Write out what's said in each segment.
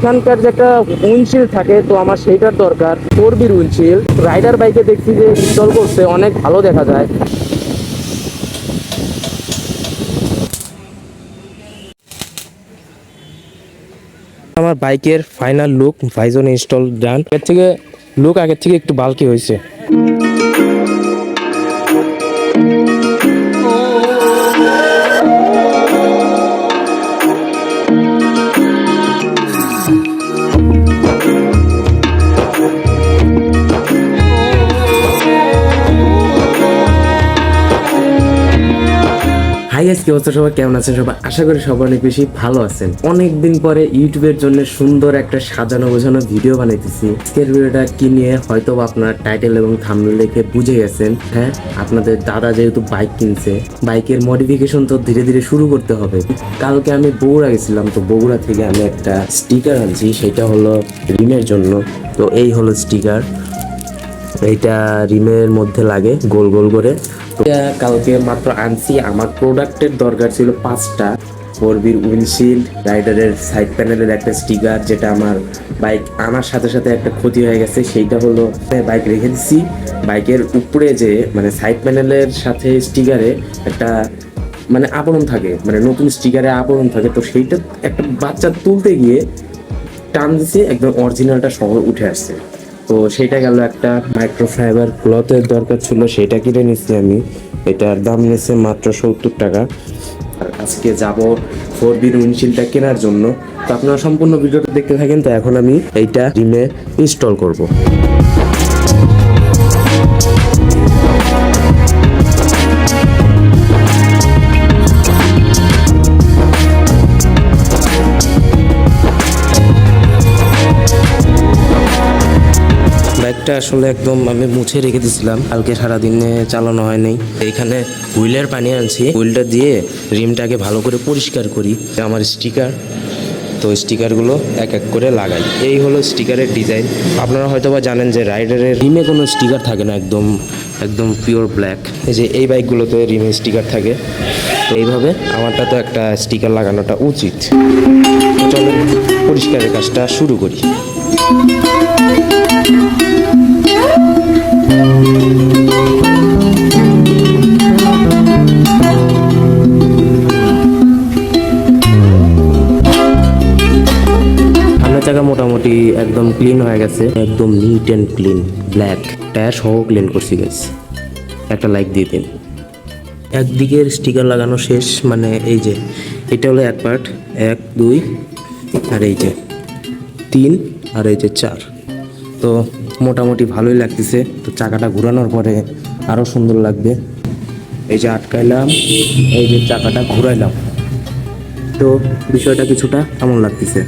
এইখানকার যে একটা থাকে, তো আমার সেইটার দরকার। ফোর বির উইন্ডশিল্ড। রাইডার বাইকে দেখছি যে ইনস্টল করতে অনেক ভালো দেখা যায়। আমার বাইকের ফাইনাল লুক ভাইজন ইনস্টল ডান এর থেকে লুক আগের থেকে একটু বালকি হয়েছে। অবস্থা সবাই কেমন আছেন সবাই? আশা করি সবাই অনেক বেশি ভালো আছেন। অনেক দিন পরে ইউটিউবের জন্য সুন্দর একটা সাজানো গোছানো ভিডিও বানাইতেছি। আজকের ভিডিওটা কি নিয়ে হয়তো আপনার টাইটেল এবং থাম্বনেল দেখে বুঝে গেছেন। হ্যাঁ আপনাদের দাদা যেহেতু বাইক কিনছে বাইকের মডিফিকেশন তো ধীরে ধীরে শুরু করতে হবে। কালকে আমি বগুড়া গেছিলাম, তো বগুড়া থেকে আমি একটা স্টিকার আনছি, সেটা হলো রিমের জন্য। তো এই হলো স্টিকার এইটা রিমের মধ্যে লাগে, গোল গোল করে। কালকে মাত্র আনছি। আমার প্রোডাক্টের দরকার ছিল পাঁচটা। ফোরবির উইন্ডশিল্ড রাইডারের সাইড প্যানেলের একটা স্টিকার যেটা আমার বাইক আনার সাথে সাথে একটা ক্ষতি হয়ে গেছে। সেইটা হলো বাইক রেখে দিছি। বাইকের উপরে যে মানে সাইড প্যানেলের সাথে স্টিকারে একটা মানে আবরণ থাকে মানে নতুন স্টিকারে আবরণ থাকে, তো সেইটা একটা বাচ্চা তুলতে গিয়ে টান দিছে, একদম অরিজিনালটা সহ উঠে আসছে। তো সেটা গেল একটা মাইক্রোফাইবার ক্লথের দরকার ছিল সেটা কিনে নিচ্ছি আমি। এটার দাম নিয়েছে মাত্র সত্তর টাকা। আর আজকে যাব ফোর বি উইন্ডশিল্ডটা কেনার জন্য। তো আপনারা সম্পূর্ণ ভিডিওটা দেখতে থাকেন, তো এখন আমি এইটা রিমে ইনস্টল করব। বাইকটা আসলে একদম আমি মুছে রেখে দিয়েছিলাম। কালকে সারাদিনে চালানো হয়নি। এখানে হুইলের পানি আনছি। হুইলটা দিয়ে রিমটাকে ভালো করে পরিষ্কার করি। আমার স্টিকার। তো স্টিকারগুলো এক এক করে লাগাই। এই হলো স্টিকারের ডিজাইন। আপনারা হয়তো বা জানেন যে রাইডারের রিমে কোনো স্টিকার থাকে না। একদম একদম পিওর ব্ল্যাক। এই যে এই বাইকগুলোতে রিমে স্টিকার থাকে। তো এইভাবে আমারটা তো একটা স্টিকার লাগানোটা উচিত। চলো পরিষ্কারের কাজটা শুরু করি। চাকা মোটামুটি একদম ক্লিন হয়ে গেছে, একদম neat and clean black tyre সহ ক্লিন করছি গেছে একটা লাইক দিয়ে দিন। একদিকের স্টিকার লাগানো শেষ মানে এই যে, এটা হলো এক পার্ট এক, দুই, আর এই যে, তিন আর এই যে চার। তো মোটামুটি ভালোই লাগতেছে। তো চাকাটা ঘোরানোর পরে আরও সুন্দর লাগবে। এই যে আটকাইলাম, এই যে চাকাটা ঘুরাইলাম। তো বিষয়টা কিছুটা কেমন লাগতেছে।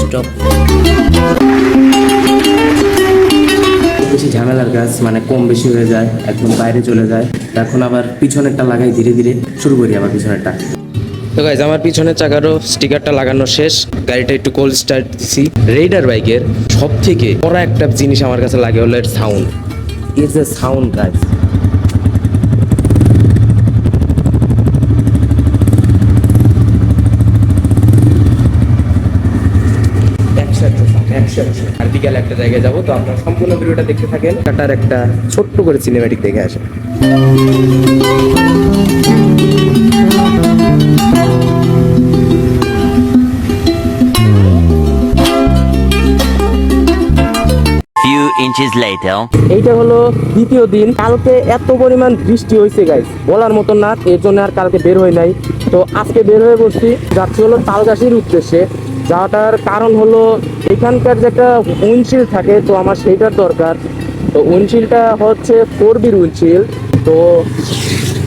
স্টপ ঝামেলার কাজ মানে কম বেশি হয়ে যায়, একদম বাইরে চলে যায়। এখন আবার পিছনেরটা লাগাই ধীরে ধীরে, শুরু করি আবার পিছনেরটা। তো গাইজ আমার পিছনের চাকারও স্টিকারটা লাগানো শেষ। গাড়িটা একটু কোল্ড স্টার্ট দিছি। রেইডার বাইকের সব থেকে বড় একটা জিনিস আমার কাছে লাগে হলো এর sound is a sound guys আর বিকালে একটা জায়গায় যাব তো আপনারা সম্পূর্ণ ভিডিওটা দেখতে থাকেন। কাটার একটা ছোট্ট করে সিনেমেটিক দেখে আসেন। Inches later. এইটা হলো দ্বিতীয় দিন। কালকে এত পরিমাণ বৃষ্টি হয়েছে গাইস বলার মতো না এর জন্য আর কালকে বের হই নাই। তো আজকে বের হয়ে বসছি যাচ্ছি হলো তালগাছির উদ্দেশ্যে। যাওয়াটার কারণ হলো এখানকার যে একটা উইন্ডশিল্ড থাকে, তো আমার সেইটার দরকার। তো উইন্ডশিল্ডটা হচ্ছে ফোর বির উইন্ডশিল্ড তো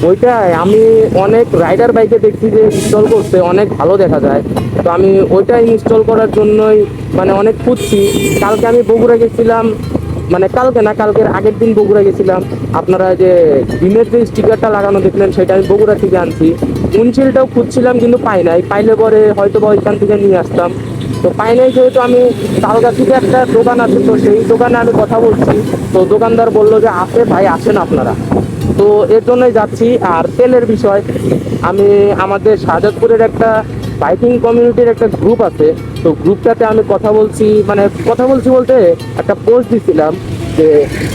ওইটাই আমি অনেক রাইডার বাইকে দেখছি যে ইনস্টল করতে অনেক ভালো দেখা যায়। তো আমি ওইটাই ইনস্টল করার জন্যই মানে অনেক খুঁজছি। কালকে আমি বগুড়া গেছিলাম মানে কালকে না, কালকের আগের দিন বগুড়া গেছিলাম। আপনারা যে ডিমের যে স্টিকারটা লাগানো দেখলেন, সেটা আমি বগুড়া থেকে আনছি। উইন্ডশিল্ডটাও খুঁজছিলাম, কিন্তু পাই নাই। পাইলে পরে হয়তো বা ওইখান থেকে নিয়ে আসতাম। তো পাই নাই যেহেতু আমি তালগা থেকে একটা দোকান আছে, তো সেই দোকানে আমি কথা বলছি। তো দোকানদার বলল যে আসে ভাই আসেন আপনারা। তো এর জন্যই যাচ্ছি। আর তেলের বিষয়, আমি আমাদের শাহজাদপুরের একটা বাইকিং কমিউনিটির একটা গ্রুপ আছে। তো গ্রুপটাতে আমি কথা বলছি মানে কথা বলছি বলতে একটা পোস্ট দিছিলাম যে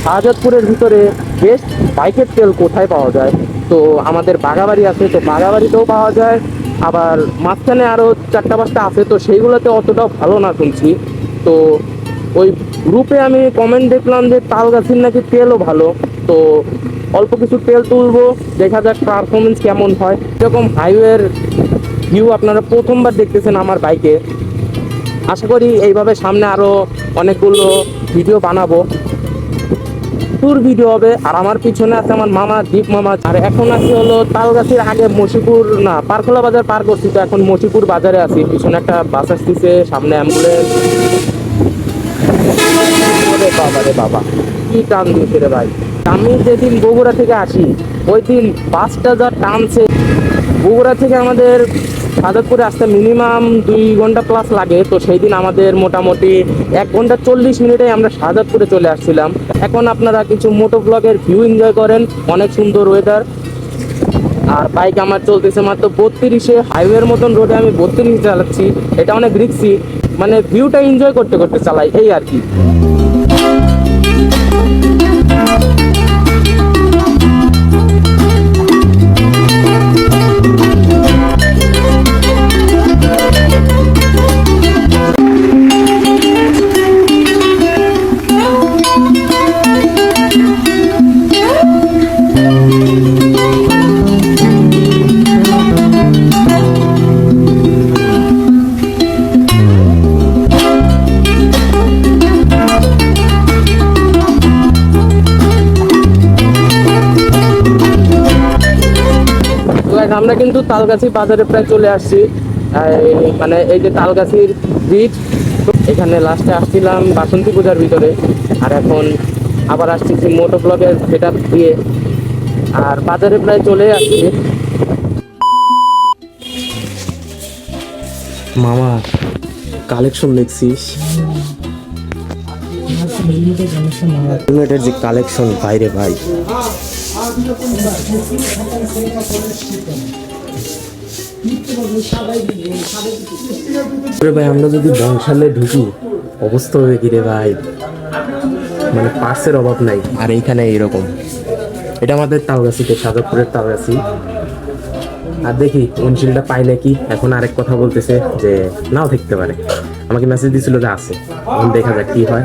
শাহজাদপুরের ভিতরে বেস্ট বাইকের তেল কোথায় পাওয়া যায়? তো আমাদের বাগাবাড়ি আছে, তো বাগাবাড়িতেও পাওয়া যায়। আবার মাঝখানে আরও চারটা পাঁচটা আছে, তো সেইগুলোতে অতটাও ভালো না শুনছি। তো ওই গ্রুপে আমি কমেন্ট দেখলাম যে তাল গাছের নাকি তেলও ভালো। তো অল্প কিছু তেল তুলবো, দেখা যাক পারফরমেন্স কেমন হয়। এরকম হাইওয়ের ভিউ আপনারা প্রথমবার দেখতেছেন আমার বাইকে আশা করি এইভাবে সামনে আরও অনেকগুলো ভিডিও বানাবো। ট্যুর ভিডিও হবে, আর আমার পিছনে আছে আমার মামা, দীপ মামা। আর এখন আছি হলো তালগাছির আগে মসিপুর না, পারখোলা বাজার পার করছি, তো এখন মসিপুর বাজারে আছি। পিছনে একটা বাস আসতেছে, সামনে অ্যাম্বুলেন্স বাবা রে বাবা, কি টান দিয়েছে রে ভাই। আমি যেদিন বগুড়া থেকে আসি ওই দিন বাসটা যা টানছে, বগুড়া থেকে আমাদের সাজাদপুরে আসতে মিনিমাম দুই ঘণ্টা প্লাস লাগে। তো সেই দিন আমাদের মোটামুটি এক ঘণ্টা চল্লিশ মিনিটে আমরা সাজাদপুরে চলে আসছিলাম। এখন আপনারা কিছু মোটো ব্লগের ভিউ এনজয় করেন। অনেক সুন্দর ওয়েদার আর বাইক আমার চলতেছে মাত্র বত্রিশে হাইওয়ের মতন রোডে আমি বত্রিশ চালাচ্ছি। এটা অনেক রিক্সি মানে ভিউটা এনজয় করতে করতে চালাই। এই আর কি। তালগাছি বাজারে প্রায় চলে আসছি। মানে এই যে তালগাছির ব্রিজ এখানে লাস্টে আসছিলাম বাসন্তী পূজার ভিতরে। আর এখন আবার আসতেছি মোটো ব্লগের সেট দিয়ে। আর বাজারে প্রায় চলে আসছি। মামা কালেকশন দেখছিস? যে কালেকশন বাইরে ভাই। ভাই, আমরা যদি বংশালে ঢুকি, অবস্থা হবে কি রে ভাই? মানে পার্সের অভাব নাই, আর এইখানে এইরকম। এটা আমাদের তাওগাছিতে সাজাদপুরের তাওগাছি। আর দেখি উনশিলটা পাইলে কি? এখন আরেক কথা বলতেছে যে, নাও থাকতে পারে। আমাকে মেসেজ দিছিল যে আছে। এখন দেখা যাক কি হয়।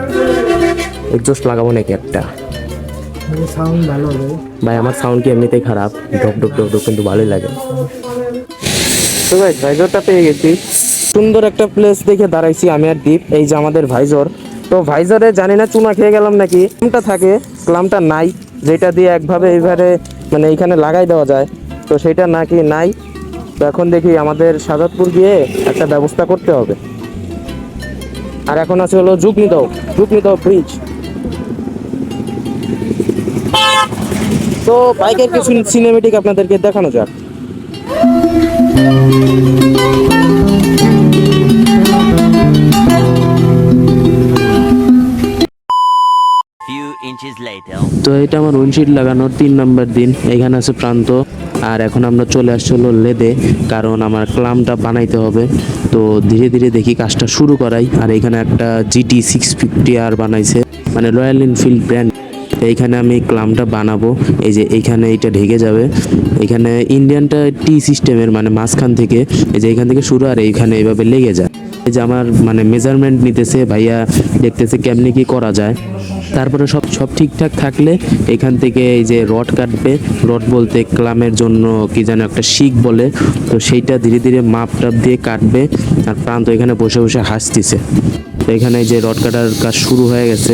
এক্সস্ট লাগাবো নাকি একটা? সাউন্ড ভালো হবে। ভাই, আমার সাউন্ড কি এমনিতেই খারাপ? ডপ ডপ ডপ ডপ কিন্তু ভালোই লাগে। তো ভাই ভাইজরটা পেয়ে গেছি। সুন্দর একটা প্লেস দেখে দাঁড়াইছি আমি আর দ্বীপ এই যে আমাদের ভাইজর তো ভাইজরে জানি না চুনা খেয়ে গেলাম নাকি। ক্লামটা থাকে, ক্লামটা নাই, যেটা দিয়ে একভাবে এইভাবে মানে এইখানে লাগাই দেওয়া যায়। তো সেটা নাকি নাই। তো এখন দেখি আমাদের সাজাদপুর গিয়ে একটা ব্যবস্থা করতে হবে। আর এখন আছে হলো যুগনিদাও যুগনিদাও ব্রিজ তো বাইকের কিছু সিনেমেটিক আপনাদেরকে দেখানো যাক। Few inches later. তো এটা আমার উইন্ডশিট লাগানোর তিন নম্বর দিন। এখানে আছে প্রান্ত। আর এখন আমরা চলে আসছি হলো লেদে কারণ আমার ক্লামটা বানাইতে হবে। তো ধীরে ধীরে দেখি কাজটা শুরু করাই। আর এখানে একটা জিটি সিক্স ফিফটি আর বানাইছে মানে রয়্যাল এনফিল্ড ব্র্যান্ড এইখানে আমি ক্লামটা বানাবো। এই যে এইখানে এটা ঢেকে যাবে। এখানে ইন্ডিয়ানটা টি সিস্টেমের মানে মাঝখান থেকে, এই যে এইখান থেকে শুরু আর এইখানে এইভাবে লেগে যায়। এই যে আমার মানে মেজারমেন্ট নিতেছে, ভাইয়া দেখতেছে কেমনি কি করা যায়। তারপরে সব সব ঠিকঠাক থাকলে এখান থেকে এই যে রড কাটবে। রড বলতে ক্লামের জন্য কি যেন একটা শিক বলে। তো সেইটা ধীরে ধীরে মাপ টাপ দিয়ে কাটবে। আর প্রান্ত এখানে বসে বসে হাসতেছে। এখানে যে রড কাটার কাজ শুরু হয়ে গেছে,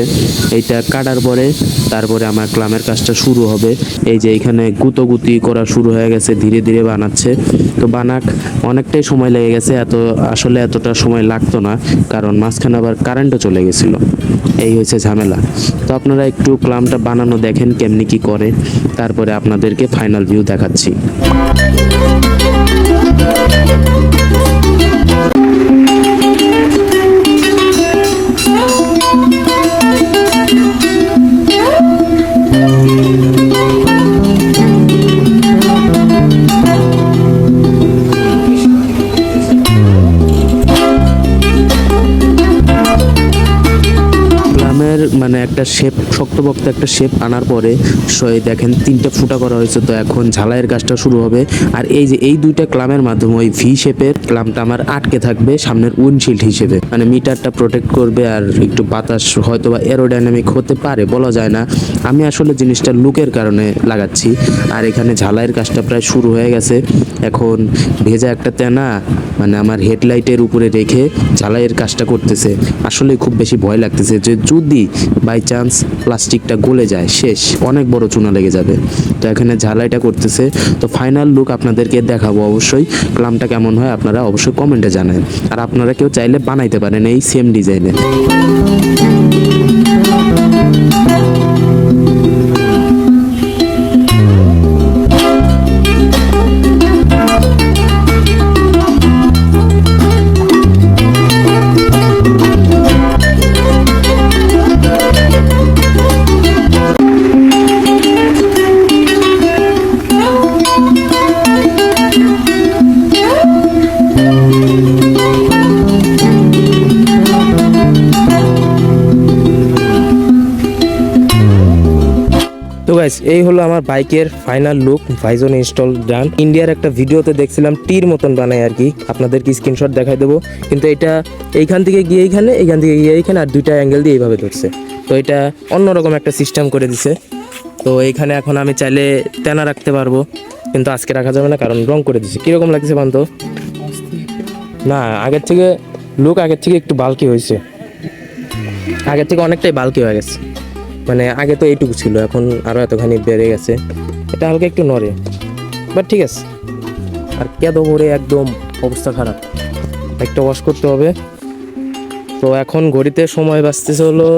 এইটা কাটার পরে তারপরে আমার ক্লামের কাজটা শুরু হবে। এই যে এখানে গুতোগুতি করা শুরু হয়ে গেছে, ধীরে ধীরে বানাচ্ছে। তো বানাক অনেকটাই সময় লেগে গেছে, এত আসলে এতটা সময় লাগতো না, কারণ মাঝখানে আবার কারেন্টও চলে গেছিল। এই হয়েছে ঝামেলা। তো আপনারা একটু ক্লামটা বানানো দেখেন কেমনি কি করে, তারপরে আপনাদেরকে ফাইনাল ভিউ দেখাচ্ছি। একটা শেপ শক্তপোক্ত একটা শেপ আনার পরে দেখেন তিনটা ফুটা করা হয়েছে, তো এখন ঝালাইয়ের কাজটা শুরু হবে। আর এই যে এই দুইটা ক্লামের মাধ্যমে ওই ভি শেপের ক্লামটা আমার আটকে থাকবে সামনের উইন্ডশিল্ড হিসেবে। মানে মিটারটা প্রোটেক্ট করবে আর একটু বাতাস হয়তো বা এরোডাইনামিক হতে পারে, বলা যায় না। আমি আসলে জিনিসটা লুকের কারণে লাগাচ্ছি। আর এখানে ঝালাইয়ের কাজটা প্রায় শুরু হয়ে গেছে। এখন ভেজা একটা তেনা মানে আমার হেডলাইটের উপরে রেখে ঝালাইয়ের কাজটা করতেছে। আসলে খুব বেশি ভয় লাগতেছে যে যদি বাই চান্স প্লাস্টিকটা গলে যায়, শেষ। অনেক বড় চুনা লেগে যাবে। তো এখানে ঝালাইটা করতেছে। তো ফাইনাল লুক আপনাদেরকে দেখাবো অবশ্যই। ক্লামটা কেমন হয় আপনারা অবশ্যই কমেন্টে জানান। আর আপনারা কেউ চাইলে বানাইতে পারেন এই সেম ডিজাইনে তো এই হলো আমার বাইকের ফাইনাল লুক ভাইজন ইনস্টল ডান ইন্ডিয়ার একটা ভিডিওতে দেখছিলাম টির মতন বানায় আর কি। আপনাদেরকে স্ক্রিনশট দেখাই দেবো। কিন্তু এটা এইখান থেকে গিয়ে এইখানে, এইখান থেকে গিয়ে এইখানে, আর দুইটা অ্যাঙ্গেল দিয়ে এইভাবে ধরছে। তো এটা অন্যরকম একটা সিস্টেম করে দিছে। তো এইখানে এখন আমি চাইলে তেনা রাখতে পারব। কিন্তু আজকে রাখা যাবে না, কারণ রং করে দিছে কীরকম লাগছে বান্ত না, আগের থেকে লুক আগের থেকে একটু বালকি হয়েছে। আগের থেকে অনেকটাই বালকি হয়ে গেছে। মানে আগে তো এইটুকু ছিল, এখন আরও এতখানি বেড়ে গেছে। এটা হালকা একটু নড়ে। বাট ঠিক আছে। আর কেদো ভরে একদম অবস্থা খারাপ। একটা ওয়াশ করতে হবে। তো এখন ঘড়িতে সময় বাঁচতেছে হলো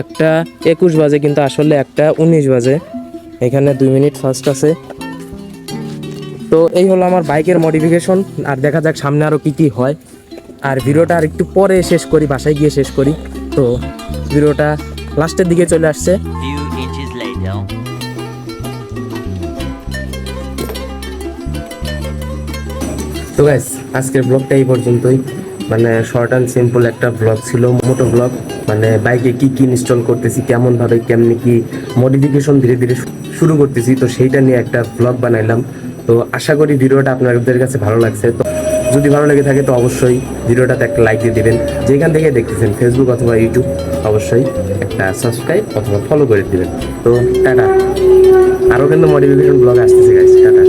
একটা একুশ বাজে, কিন্তু আসলে একটা উনিশ বাজে। এখানে দুই মিনিট ফার্স্ট আছে। তো এই হলো আমার বাইকের মডিফিকেশন আর দেখা যাক সামনে আরও কী কী হয়। আর ভিডিওটা আর একটু পরে শেষ করি বাসায় গিয়ে শেষ করি। তো ভিডিওটা লাস্টের দিকে চলে আসছে. তো গাইস আজকের ব্লগটা এই পর্যন্তই। মানে শর্ট অ্যান্ড সিম্পল একটা ব্লগ ছিল মোটো ব্লগ মানে বাইকে কি কি ইনস্টল করতেছি কেমন ভাবে কেমনি কি মডিফিকেশন ধীরে ধীরে শুরু করতেছি তো সেইটা নিয়ে একটা ব্লগ বানাইলাম। তো আশা করি ভিডিওটা আপনাদের কাছে ভালো লাগছে। তো যদি ভালো লেগে থাকে তো অবশ্যই ভিডিওটাতে একটা লাইক দিয়ে দেবেন। যেখান থেকে দেখতেছেন ফেসবুক অথবা ইউটিউব অবশ্যই একটা সাবস্ক্রাইব অথবা ফলো করে দেবেন। তো টাটা। আরও কিন্তু মডিফিকেশন ব্লগ আসতেছে গাইস টাটা।